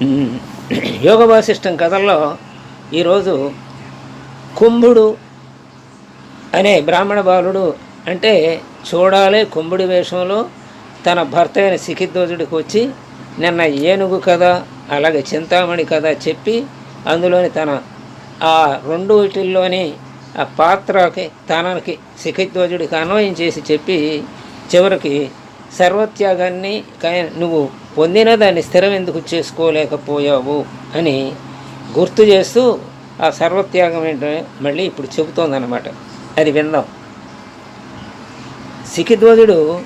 యోగ వాసిష్టం కథల్లో ఈరోజు కుంభుడు అనే బ్రాహ్మణ బాలుడు అంటే చూడాలి కుంభుడి వేషంలో తన భర్త అయిన సికిధ్వజుడికి వచ్చి నిన్న ఏనుగు కథ అలాగే చింతామణి కథ చెప్పి అందులోని తన ఆ రెండు వీటిల్లోని ఆ పాత్రకి తనకి సికిధ్వజుడికి అన్వయం చేసి చెప్పి చివరికి సర్వత్యాగాన్ని నువ్వు పొందిన దాన్ని స్థిరం ఎందుకు చేసుకోలేకపోయావు అని గుర్తు చేస్తూ ఆ సర్వత్యాగం ఏంటో మళ్ళీ ఇప్పుడు చెబుతోందన్నమాట. అది విందాం. సికిధ్వజుడు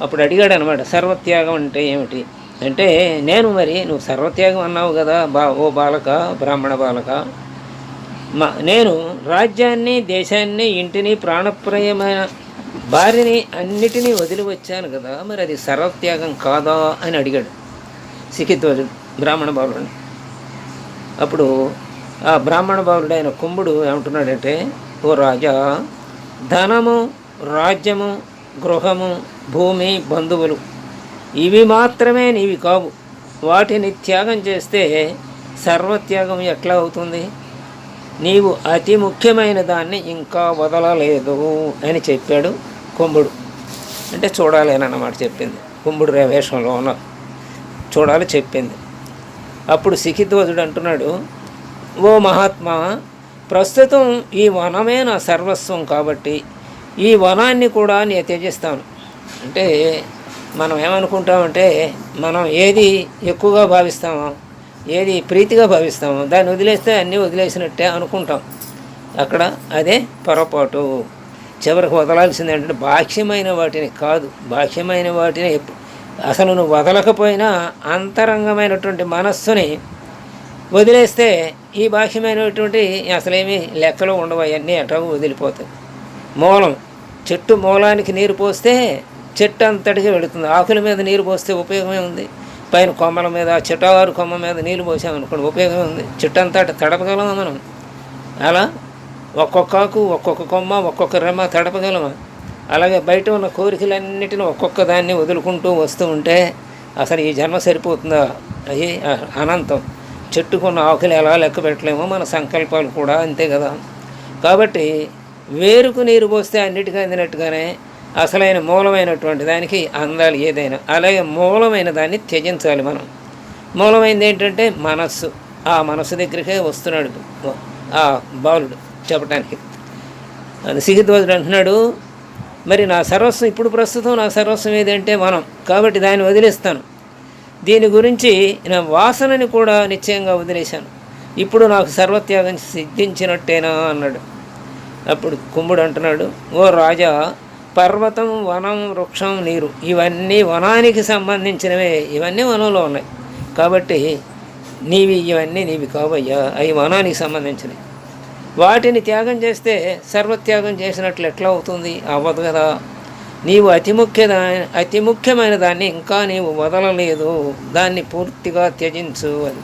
అప్పుడు అడిగాడు అనమాట సర్వత్యాగం అంటే ఏమిటి? అంటే నేను మరి నువ్వు సర్వత్యాగం అన్నావు కదా బా ఓ బాలక బ్రాహ్మణ బాలక. మా నేను రాజ్యాన్ని దేశాన్ని ఇంటిని ప్రాణప్రయమైన భార్యని అన్నిటినీ వదిలి వచ్చాను కదా మరి అది సర్వత్యాగం కాదా అని అడిగాడు సికిధ్వజుడు బ్రాహ్మణ బాలుడిని. అప్పుడు ఆ బ్రాహ్మణ బాలుడైన కుంభుడు ఏమంటున్నాడంటే ఓ రాజా ధనము రాజ్యము గృహము భూమి బంధువులు ఇవి మాత్రమే నీవి కావు. వాటిని త్యాగం చేస్తే సర్వత్యాగం ఎట్లా అవుతుంది? నీవు అతి ముఖ్యమైన దాన్ని ఇంకా వదలలేదు అని చెప్పాడు కుంభుడు. అంటే చూడాలేనన్నమాట చెప్పింది. కుంభుడు రే వేషంలో ఉన్న చూడాలి చెప్పింది. అప్పుడు సిఖిధ్వజుడు అంటున్నాడు ఓ మహాత్మా ప్రస్తుతం ఈ వనమే నా సర్వస్వం కాబట్టి ఈ వనాన్ని కూడా నేను త్యజిస్తాను. అంటే మనం ఏమనుకుంటామంటే మనం ఏది ఎక్కువగా భావిస్తామో ఏది ప్రీతిగా భావిస్తామో దాన్ని వదిలేస్తే అన్నీ వదిలేసినట్టే అనుకుంటాం. అక్కడ అదే పొరపాటు. చివరికి వదలాల్సింది ఏంటంటే బాహ్యమైన వాటిని కాదు. బాహ్యమైన వాటిని అసలు నువ్వు వదలకపోయినా అంతరంగమైనటువంటి మనస్సుని వదిలేస్తే ఈ బాహ్యమైనటువంటి అసలేమీ లెక్కలో ఉండవు. అవన్నీ ఎటాగో వదిలిపోతాయి. మూలం చెట్టు మూలానికి నీరు పోస్తే చెట్టు అంతటికి వెళుతుంది. ఆకుల మీద నీరు పోస్తే ఉపయోగమే ఉంది. పైన కొమ్మల మీద చెట్టారు కొమ్మ మీద నీళ్ళు పోసామనుకోండి ఉపయోగం ఉంది. చెట్టు అంతటి తడపగలమా మనం? అలా ఒక్కొక్క ఆకు ఒక్కొక్క కొమ్మ ఒక్కొక్క రెమ్మ తడపగలమా? అలాగే బయట ఉన్న కోరికలన్నిటిని ఒక్కొక్క దాన్ని వదులుకుంటూ వస్తూ ఉంటే అసలు ఈ జన్మ సరిపోతుందా? అయ్యి అనంతం. చెట్టుకున్న ఆకులు ఎలా లెక్క పెట్టలేమో మన సంకల్పాలు కూడా అంతే కదా. కాబట్టి వేరుకు నీరు పోస్తే అన్నిటికీ అందినట్టుగానే అసలైన మూలమైనటువంటి దానికి అందాలి ఏదైనా అలాగే మూలమైన దాన్ని త్యజించాలి మనం. మూలమైనది ఏంటంటే మనస్సు. ఆ మనస్సు దగ్గరికే వస్తున్నాడు ఆ బాలుడు. చెప్పడానికి అది సిగిద్వజుడు అంటున్నాడు మరి నా సర్వస్వం ఇప్పుడు ప్రస్తుతం నా సర్వస్వం ఏదంటే మనం. కాబట్టి దాన్ని వదిలేస్తాను. దీని గురించి నా వాసనని కూడా నిశ్చయంగా వదిలేశాను. ఇప్పుడు నాకు సర్వత్యాగం సిద్ధించినట్టేనా? అన్నాడు. అప్పుడు కుంభుడు అంటున్నాడు ఓ రాజా పర్వతం వనం వృక్షం నీరు ఇవన్నీ వనానికి సంబంధించినవే. ఇవన్నీ వనంలో ఉన్నాయి. కాబట్టి నీవి ఇవన్నీ నీవి కావయ్యా. అవి వనానికి సంబంధించినవి. వాటిని త్యాగం చేస్తే సర్వత్యాగం చేసినట్లు ఎట్లా అవుతుంది? అవ్వదు కదా. నీవు అతి ముఖ్య అతి ముఖ్యమైన దాన్ని ఇంకా నీవు వదలలేదు. దాన్ని పూర్తిగా త్యజించు అని.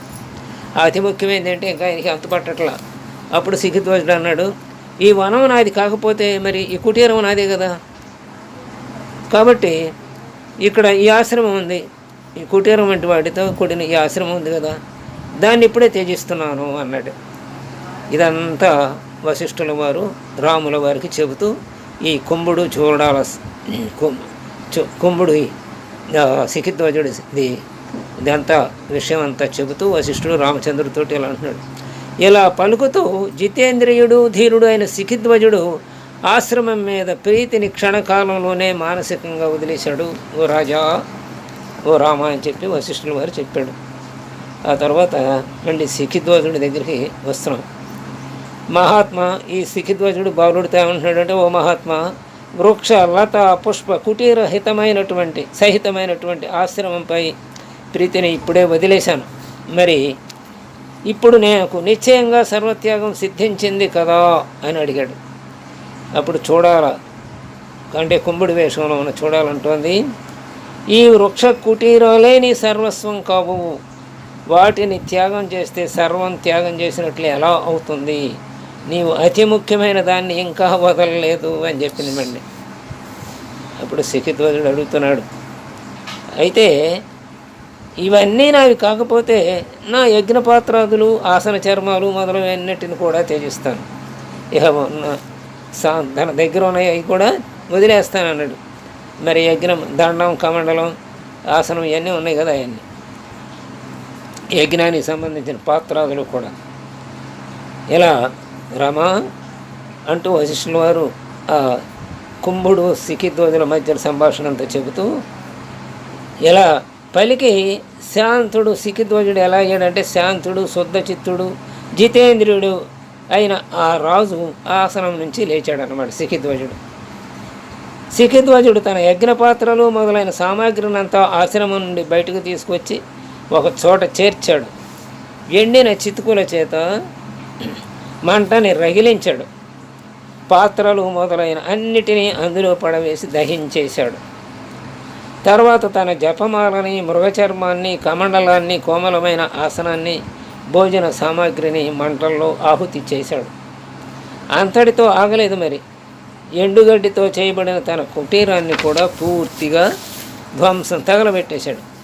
అతి ముఖ్యమైనది అంటే ఇంకా ఆయనకి అంత పట్టట్లా. అప్పుడు సిగ్గుధ్వజుడు అన్నాడు ఈ వనం నాది కాకపోతే మరి ఈ కుటీరం నాదే కదా? కాబట్టి ఇక్కడ ఈ ఆశ్రమం ఉంది. ఈ కుటీరం వంటి వాటితో కూడిన ఈ ఆశ్రమం ఉంది కదా. దాన్ని ఇప్పుడే త్యజిస్తున్నాను అన్నాడు. ఇదంతా వశిష్ఠుల వారు రాముల వారికి చెబుతూ ఈ కుంభుడు చూడాల కుంభుడు సికిధ్వజుడి ఇది ఇదంతా విషయం అంతా చెబుతూ వశిష్ఠుడు రామచంద్రుడితోటి ఇలా అంటున్నాడు. ఇలా పలుకుతూ జితేంద్రియుడు ధీరుడు అయిన సిఖిధ్వజుడు ఆశ్రమం మీద ప్రీతిని క్షణకాలంలోనే మానసికంగా వదిలేశాడు. ఓ రాజా ఓ రామ అని చెప్పి వశిష్ఠుల వారు చెప్పాడు. ఆ తర్వాత మళ్ళీ సిఖిధ్వజుడి దగ్గరికి వస్తున్నాం. మహాత్మ ఈ సిఖిధ్వజుడు బాలుడితో ఏమంటున్నాడంటే ఓ మహాత్మ వృక్ష లత పుష్ప కుటీరహితమైనటువంటి సహితమైనటువంటి ఆశ్రమంపై ప్రీతిని ఇప్పుడే వదిలేశాను. మరి ఇప్పుడు నాకు నిశ్చయంగా సర్వత్యాగం సిద్ధించింది కదా? అని అడిగాడు. అప్పుడు చూడాల అంటే కుంభుడి వేషంలో ఉన్న చూడాలంటోంది ఈ వృక్ష కుటీరాలే నీ సర్వస్వం కావు. వాటిని త్యాగం చేస్తే సర్వం త్యాగం చేసినట్లు ఎలా అవుతుంది? నీవు అతి ముఖ్యమైన దాన్ని ఇంకా వదలలేదు అని చెప్పింది మళ్ళీ అప్పుడు సికిధ్వజుడు అడుగుతున్నాడు అయితే ఇవన్నీ నావి కాకపోతే నా యజ్ఞపాత్రాదులు ఆసన చర్మాలు మొదలైనన్నిటిని కూడా త్యజిస్తాను. ఇక ఉన్న సా- తన దగ్గర ఉన్నాయి అవి కూడా వదిలేస్తాను అన్నాడు మరి యజ్ఞం దండం కమండలం ఆసనం ఇవన్నీ ఉన్నాయి కదా అవన్నీ యజ్ఞానికి సంబంధించిన పాత్రాదులు కూడా. ఇలా రమ అంటూ వశిష్ఠుల వారు ఆ కుంభుడు సికిద్వదుల మధ్య సంభాషణ అంతా చెబుతూ ఇలా పలికి శాంతుడు సికిధ్వజుడు ఎలా అయ్యాడంటే శాంతుడు శుద్ధ చిత్తుడు జితేంద్రియుడు అయిన ఆ రాజు ఆసనం నుంచి లేచాడనమాట సికిధ్వజుడు సికిధ్వజుడు తన యజ్ఞపాత్రలు మొదలైన సామాగ్రినంతా ఆశ్రమం నుండి బయటకు తీసుకొచ్చి ఒక చోట చేర్చాడు. ఎండిన చితుకుల చేత మంటని రగిలించాడు. పాత్రలు మొదలైన అన్నిటినీ అందులో పడవేసి దహించేశాడు. తర్వాత తన జపమాలని మృగచర్మాన్ని కమండలాన్ని కోమలమైన ఆసనాన్ని భోజన సామాగ్రిని మంటల్లో ఆహుతి చేశాడు. అంతటితో ఆగలేదు మరి. ఎండుగడ్డితో చేయబడిన తన కుటీరాన్ని కూడా పూర్తిగా ధ్వంసం తగలబెట్టేశాడు.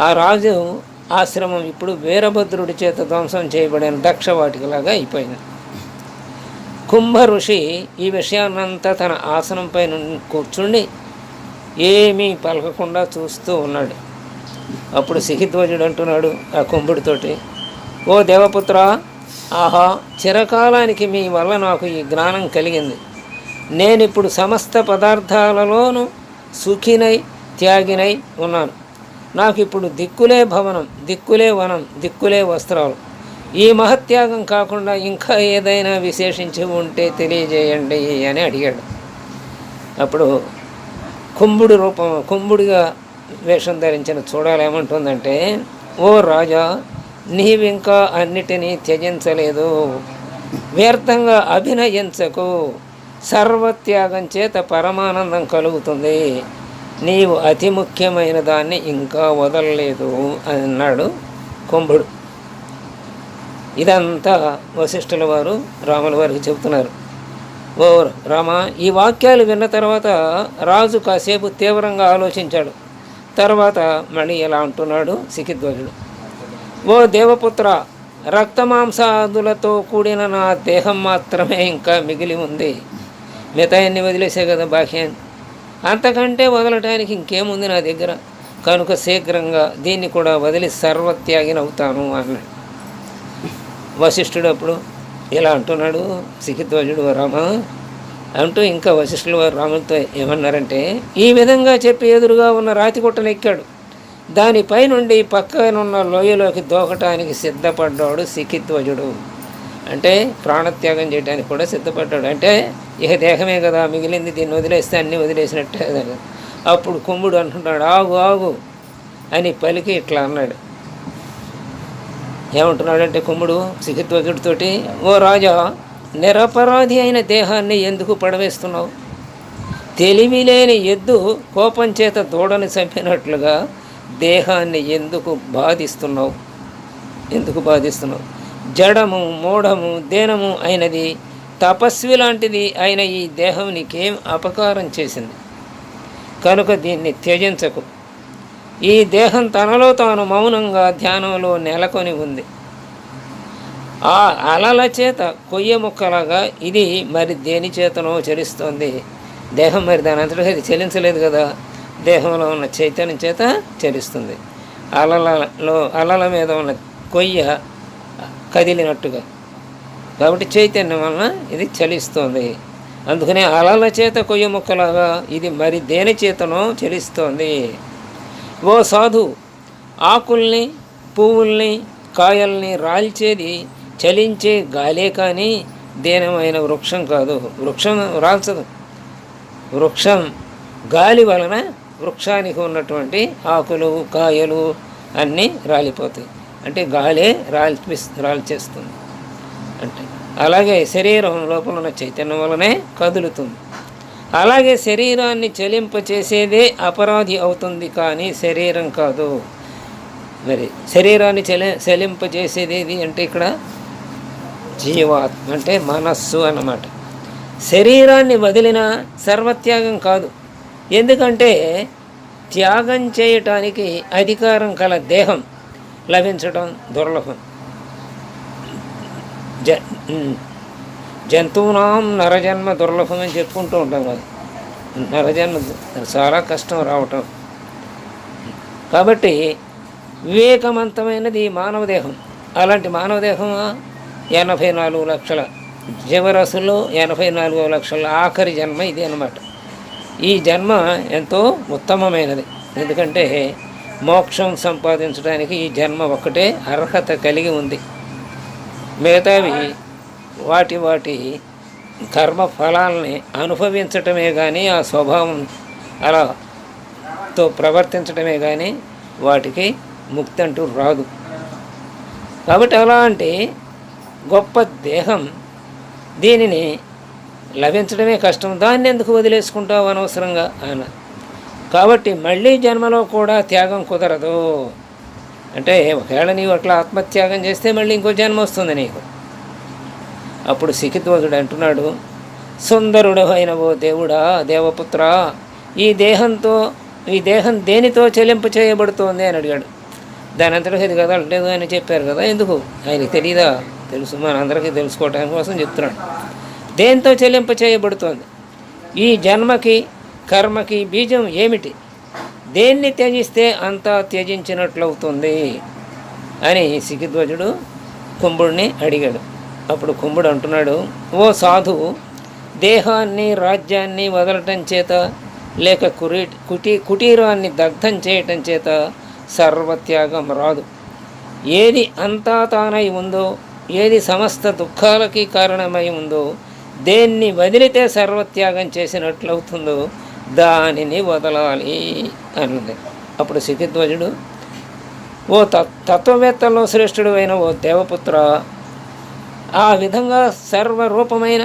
ఆ రాజు ఆశ్రమం ఇప్పుడు వీరభద్రుడి చేత ధ్వంసం చేయబడిన దక్షవాటికలాగా అయిపోయింది. కుంభ ఋషి ఈ విషయాన్నంతా తన ఆసనంపై నుండి కూర్చుండి ఏమీ పలకకుండా చూస్తూ ఉన్నాడు. అప్పుడు సిహిధ్వజుడు అంటున్నాడు ఆ కుంభుడితోటి ఓ దేవపుత్ర ఆహా చిరకాలానికి మీ వల్ల నాకు ఈ జ్ఞానం కలిగింది. నేనిప్పుడు సమస్త పదార్థాలలోనూ సుఖినై త్యాగినై ఉన్నాను. నాకు ఇప్పుడు దిక్కులే భవనం దిక్కులే వనం దిక్కులే వస్త్రాలు. ఈ మహత్యాగం కాకుండా ఇంకా ఏదైనా విశేషించి ఉంటే తెలియజేయండి అని అడిగాడు. అప్పుడు కుంభుడు రూపం కుంభుడిగా వేషం ధరించిన చూడాలేమంటుందంటే ఓ రాజా నీవింకా అన్నిటినీ త్యజించలేదు. వ్యర్థంగా అభినయించకు. సర్వత్యాగం చేత పరమానందం కలుగుతుంది. నీవు అతి ముఖ్యమైన దాన్ని ఇంకా వదలలేదు అని అన్నాడు కుంభుడు ఇదంతా వశిష్ఠుల వారు రాముల వారికి చెబుతున్నారు. ఓ రామ ఈ వాక్యాలు విన్న తర్వాత రాజు కాసేపు తీవ్రంగా ఆలోచించాడు. తర్వాత మణి ఎలా అంటున్నాడు సికిధ్వజుడు. ఓ దేవపుత్ర రక్తమాంసాదులతో కూడిన నా దేహం మాత్రమే ఇంకా మిగిలి ఉంది. మిగతాయన్ని వదిలేసే కదా బాహ్యాన్ని అంతకంటే వదలటానికి ఇంకేముంది నా దగ్గర? కనుక శీఘ్రంగా దీన్ని కూడా వదిలి సర్వత్యాగినవుతాను అన్నాడు. వశిష్ఠుడు అప్పుడు ఇలా అంటున్నాడు సికిధ్వజుడు రామ అంటూ ఇంకా వశిష్ఠులు వారు రాములతో ఏమన్నారంటే ఈ విధంగా చెప్పి ఎదురుగా ఉన్న రాతి ఎక్కాడు. దానిపై నుండి పక్కనున్న లోయలోకి దూకటానికి సిద్ధపడ్డాడు సిఖిధ్వజుడు అంటే ప్రాణత్యాగం చేయడానికి కూడా సిద్ధపడ్డాడు. అంటే ఇక దేహమే కదా మిగిలింది దీన్ని వదిలేస్తే అన్నీ వదిలేసినట్టే కదా. అప్పుడు కుంభుడు అంటున్నాడు ఆగు ఆగు అని పలికి ఇట్లా అన్నాడు. ఏమంటున్నాడంటే కుమ్ముడు సిహిధ్వజుడితోటి ఓ రాజా నిరపరాధి అయిన దేహాన్ని ఎందుకు పడవేస్తున్నావు? తెలివి లేని ఎద్దు కోపం చేత దూడని చంపినట్లుగా దేహాన్ని ఎందుకు బాధిస్తున్నావు? ఎందుకు బాధిస్తున్నావు? జడము మూఢము దేనము అయినది తపస్వి లాంటిది అయిన ఈ దేహం నీకేం అపకారం చేసింది. కనుక దీన్ని త్యజించకు. ఈ దేహం తనలో తాను మౌనంగా ధ్యానంలో నెలకొని ఉంది. ఆ అలల చేత కొయ్య ముక్కలాగా ఇది మరి దేని చేతనో చలిస్తోంది దేహం మరి దాని అంతటా అది చలించలేదు కదా. దేహంలో ఉన్న చైతన్యం చేత చలిస్తుంది అలలలో అలల మీద ఉన్న కొయ్య కదిలినట్టుగా. కాబట్టి చైతన్యం వలన ఇది చలిస్తుంది. అందుకనే అలల చేత కొయ్య ముక్కలాగా ఇది మరి దేని చేతనో చలిస్తోంది. ఓ సాధు ఆకుల్ని పువ్వుల్ని కాయల్ని రాల్చేది చలించే గాలే కానీ దేనమైన వృక్షం కాదు. వృక్షం రాల్చదు. వృక్షం గాలి వలన వృక్షానికి ఉన్నటువంటి ఆకులు కాయలు అన్నీ రాలిపోతాయి. అంటే గాలే రాల్పి రాల్చేస్తుంది అంటే అలాగే శరీరం లోపల ఉన్న చైతన్యం వలనే కదులుతుంది. అలాగే శరీరాన్ని చలింపచేసేదే అపరాధి అవుతుంది కానీ శరీరం కాదు. మరి శరీరాన్ని చలి చలింపచేసేది ఏది అంటే ఇక్కడ జీవాత్మ అంటే మనస్సు అన్నమాట. శరీరాన్ని వదిలిన సర్వత్యాగం కాదు. ఎందుకంటే త్యాగం చేయటానికి అధికారం కల దేహం. లభించడం దుర్లభం. జ జంతువునాం నరజన్మ దుర్లభం అని చెప్పుకుంటూ ఉంటాం కదా నరజన్మ చాలా కష్టం రావటం. కాబట్టి వివేకవంతమైనది మానవ దేహం. అలాంటి మానవ దేహం ఎనభై నాలుగు లక్షల జీవరాశుల్లో ఎనభై నాలుగు లక్షల ఆఖరి జన్మ ఇది అన్నమాట. ఈ జన్మ ఎంతో ఉత్తమమైనది. ఎందుకంటే మోక్షం సంపాదించడానికి ఈ జన్మ ఒక్కటే అర్హత కలిగి ఉంది. మిగతావి వాటి వాటి కర్మ ఫలాల్ని అనుభవించటమే కానీ ఆ స్వభావం అలాతో ప్రవర్తించటమే కానీ వాటికి ముక్తి అంటూ రాదు. కాబట్టి అలాంటి గొప్ప దేహం దీనిని లభించడమే కష్టం. దాన్ని ఎందుకు వదిలేసుకుంటావు అనవసరంగా ఆయన కాబట్టి మళ్ళీ జన్మలో కూడా త్యాగం కుదరదు. అంటే ఒకవేళ నీవు అట్లా ఆత్మత్యాగం చేస్తే మళ్ళీ ఇంకో జన్మ వస్తుంది నీకు. అప్పుడు సికిధ్వజుడు అంటున్నాడు సుందరుడు అయిన ఓ దేవుడా దేవపుత్ర ఈ దేహంతో ఈ దేహం దేనితో చెల్లింపు చేయబడుతోంది? అని అడిగాడు. దాని అంతటా ఇది కదలలేదు అని చెప్పారు కదా ఎందుకు? ఆయనకి తెలియదా తెలుసు మన అందరికీ తెలుసుకోవటం కోసం చెప్తున్నాడు. దేంతో చెల్లింపు చేయబడుతోంది? ఈ జన్మకి కర్మకి బీజం ఏమిటి? దేన్ని త్యజిస్తే అంతా త్యజించినట్లవుతుంది అని సికిధ్వజుడు కుంభుడిని అడిగాడు. అప్పుడు కుంభుడు అంటున్నాడు ఓ సాధువు దేహాన్ని రాజ్యాన్ని వదలటం చేత లేక కురీ కుటీ కుటీరాన్ని దగ్ధం చేయటం చేత సర్వత్యాగం రాదు. ఏది అంతా తానై ఉందో ఏది సమస్త దుఃఖాలకి కారణమై ఉందో దేన్ని వదిలితే సర్వత్యాగం చేసినట్లవుతుందో దానిని వదలాలి అన్నది. అప్పుడు సికిధ్వజుడు ఓ తత్ తత్వవేత్తల్లో శ్రేష్ఠుడు అయిన ఓ దేవపుత్ర ఆ విధంగా సర్వరూపమైన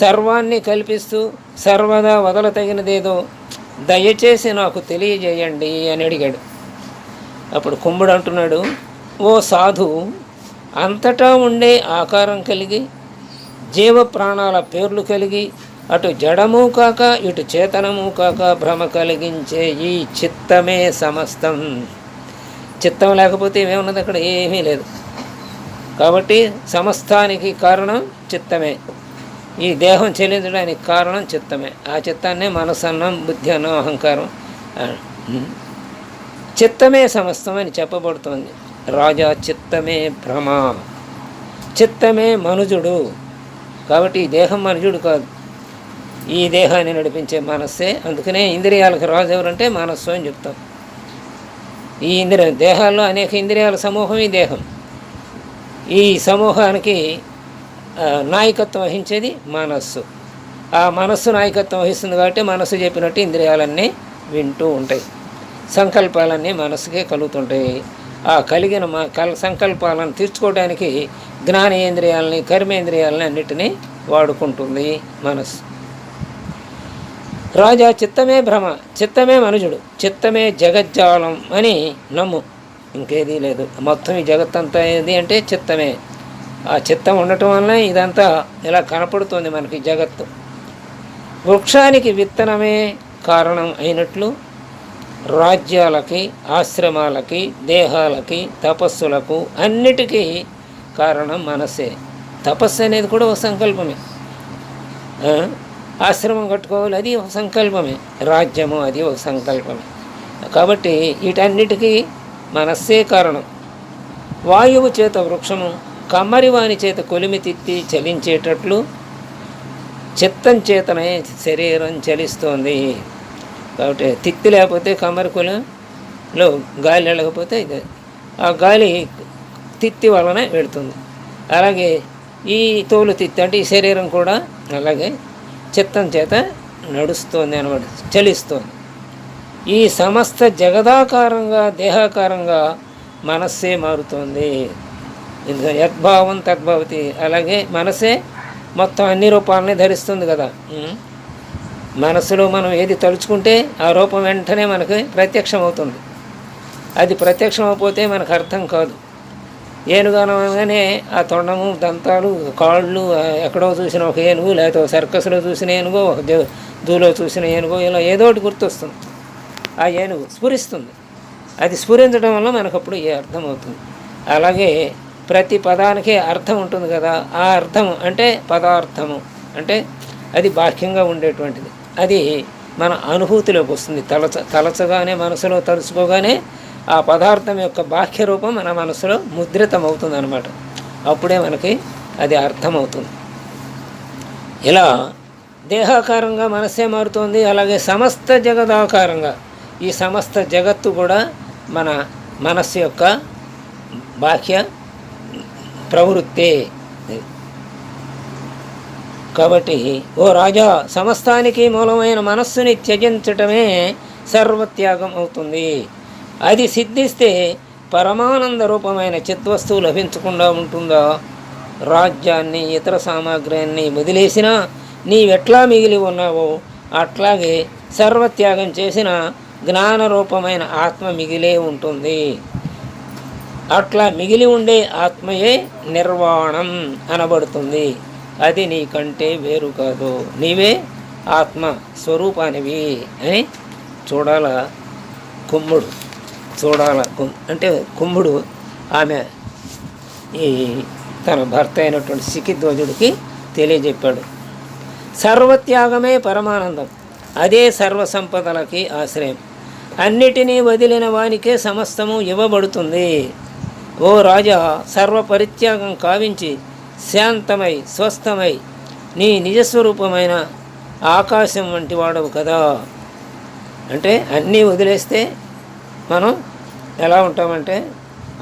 సర్వాన్ని కల్పిస్తూ సర్వదా వదలతగినదేదో దయచేసి నాకు తెలియజేయండి అని అడిగాడు. అప్పుడు కుంభుడు అంటున్నాడు ఓ సాధు అంతటా ఉండే ఆకారం కలిగి జీవ ప్రాణాల పేర్లు కలిగి అటు జడము కాక ఇటు చేతనము కాక భ్రమ కలిగించే ఈ చిత్తమే సమస్తం. చిత్తం లేకపోతే ఏమున్నది అక్కడ? ఏమీ లేదు. కాబట్టి సమస్తానికి కారణం చిత్తమే. ఈ దేహం చెల్లించడానికి కారణం చిత్తమే. ఆ చిత్తాన్నే మనసు అన్నం బుద్ధి అన్నం అహంకారం చిత్తమే సమస్తం అని చెప్పబడుతోంది. రాజా చిత్తమే భ్రమ. చిత్తమే మనుజుడు. కాబట్టి ఈ దేహం మనుజుడు కాదు. ఈ దేహాన్ని నడిపించే మనస్సే. అందుకనే ఇంద్రియాలకు రాజు ఎవరంటే మనస్సు అని చెప్తాం. ఈ ఇంద్ర దేహాల్లో అనేక ఇంద్రియాల సమూహం ఈ దేహం. ఈ సమూహానికి నాయకత్వం వహించేది మనస్సు. ఆ మనస్సు నాయకత్వం వహిస్తుంది కాబట్టి మనస్సు చెప్పినట్టు ఇంద్రియాలన్నీ వింటూ ఉంటాయి. సంకల్పాలన్నీ మనస్సుకే కలుగుతుంటాయి. ఆ కలిగిన మా కల్ సంకల్పాలను తీర్చుకోవడానికి జ్ఞానేంద్రియాలని కర్మేంద్రియాలని అన్నిటినీ వాడుకుంటుంది మనస్సు. రాజా చిత్తమే భ్రమ చిత్తమే మనుజుడు చిత్తమే జగజ్జాలం అని నమ్ము. ఇంకేదీ లేదు. మొత్తం ఈ జగత్తంతా ఏది అంటే చిత్తమే. ఆ చిత్తం ఉండటం వల్ల ఇదంతా ఇలా కనపడుతుంది మనకి జగత్తు. వృక్షానికి విత్తనమే కారణం అయినట్లు రాజ్యాలకి ఆశ్రమాలకి దేహాలకి తపస్సులకు అన్నిటికీ కారణం మనసే. తపస్సు అనేది కూడా ఒక సంకల్పమే. ఆశ్రమం కట్టుకోవాలి అది ఒక సంకల్పమే. రాజ్యము అది ఒక సంకల్పమే. కాబట్టి వీటన్నిటికీ మనస్సే కారణం. వాయువు చేత వృక్షము కమ్మరివాని చేత కొలిమి తిత్తి చలించేటట్లు చిత్తం చేతనే శరీరం చలిస్తోంది. కాబట్టి తిత్తి లేకపోతే కమ్మరి కొలిలో గాలి వెళ్ళకపోతే ఇది. ఆ గాలి తిత్తి వలన వెళుతుంది. అలాగే ఈ తోలు తిత్తి అంటే ఈ శరీరం కూడా అలాగే చిత్తం చేత నడుస్తుంది అనమాట చలిస్తుంది. ఈ సమస్త జగదాకారంగా దేహాకారంగా మనస్సే మారుతుంది. యద్భావం తద్భవతి. అలాగే మనసే మొత్తం అన్ని రూపాలని ధరిస్తుంది కదా. మనసులో మనం ఏది తలుచుకుంటే ఆ రూపం వెంటనే మనకు ప్రత్యక్షం అవుతుంది అది ప్రత్యక్షం అయిపోతే మనకు అర్థం కాదు. ఏనుగనగానే ఆ తొండము దంతాలు కాళ్ళు ఎక్కడో చూసిన ఒక ఏనుగు లేకపోతే ఒక సర్కస్లో చూసిన ఏనుగో ఒక దే- దూలో చూసిన ఏనుగో ఇలా ఏదో ఒకటి గుర్తొస్తుంది. ఆ ఏనుగు స్ఫురిస్తుంది. అది స్ఫురించడం వల్ల మనకు అప్పుడు ఏ అర్థమవుతుంది? అలాగే ప్రతి పదానికి అర్థం ఉంటుంది కదా ఆ అర్థం అంటే పదార్థము. అంటే అది బాహ్యంగా ఉండేటువంటిది. అది మన అనుభూతిలోకి వస్తుంది. తలచ తలచగానే మనసులో తలుచుకోగానే ఆ పదార్థం యొక్క బాహ్య రూపం మన మనసులో ముద్రితం అవుతుంది అనమాట అప్పుడే మనకి అది అర్థమవుతుంది. ఇలా దేహాకారంగా మనసే మారుతోంది అలాగే సమస్త జగదాకారంగా ఈ సమస్త జగత్తు కూడా మన మనస్సు యొక్క బాహ్య ప్రవృత్తే. కాబట్టి ఓ రాజా సమస్తానికి మూలమైన మనస్సుని త్యజించటమే సర్వత్యాగం అవుతుంది. అది సిద్ధిస్తే పరమానంద రూపమైన చిత్వస్తువు లభించకుండా ఉంటుందా? రాజ్యాన్ని ఇతర సామాగ్రిని వదిలేసినా నీవెట్లా మిగిలి ఉన్నావో అట్లాగే సర్వత్యాగం చేసిన జ్ఞాన రూపమైన ఆత్మ మిగిలే ఉంటుంది. అట్లా మిగిలి ఉండే ఆత్మయే నిర్వాణం అనబడుతుంది. అది నీకంటే వేరు కాదు. నీవే ఆత్మ స్వరూపానివి అని చూడాల కుమ్ముడు. చూడాల అంటే కుమ్ముడు ఆమె ఈ తన భర్త అయినటువంటి సికిధ్వజుడికి తెలియజెప్పాడు. సర్వత్యాగమే పరమానందం. అదే సర్వసంపదలకి ఆశ్రయం. అన్నిటినీ వదిలిన వానికే సమస్తము ఇవ్వబడుతుంది. ఓ రాజా సర్వ పరిత్యాగం కావించి శాంతమై స్వస్థమై నీ నిజస్వరూపమైన ఆకాశం వంటి వాడవు కదా. అంటే అన్నీ వదిలేస్తే మనం ఎలా ఉంటామంటే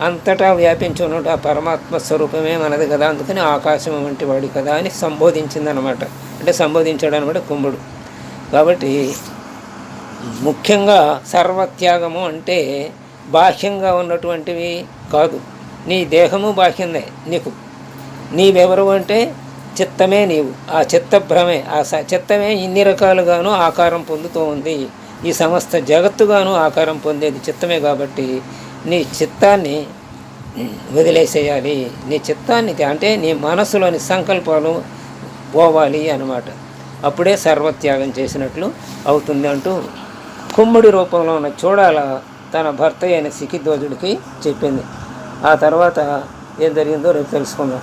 అంతటా వ్యాపించి ఉన్నట్టు ఆ పరమాత్మ స్వరూపమే మనది కదా అందుకని ఆకాశం వంటి వాడి కదా అని సంబోధించిందనమాట. అంటే సంబోధించాడు అనమాట కుంభుడు. కాబట్టి ముఖ్యంగా సర్వత్యాగము అంటే బాహ్యంగా ఉన్నటువంటివి కాదు. నీ దేహము బాహ్యందే నీకు. నీవెవరు అంటే చిత్తమే నీవు. ఆ చిత్తభ్రమే ఆ స చిత్తమే ఇన్ని రకాలుగాను ఆకారం పొందుతూ ఉంది. ఈ సమస్త జగత్తుగాను ఆకారం పొందేది చిత్తమే కాబట్టి నీ చిత్తాన్ని వదిలేసేయాలి. నీ చిత్తాన్ని అంటే నీ మనసులోని సంకల్పాలు పోవాలి అన్నమాట. అప్పుడే సర్వత్యాగం చేసినట్లు అవుతుంది అంటూ కుమ్ముడి రూపంలో ఉన్న చూడాల తన భర్త అయిన సికిధ్వజుడికి చెప్పింది. ఆ తర్వాత ఏం జరిగిందో రేపు తెలుసుకుందాం.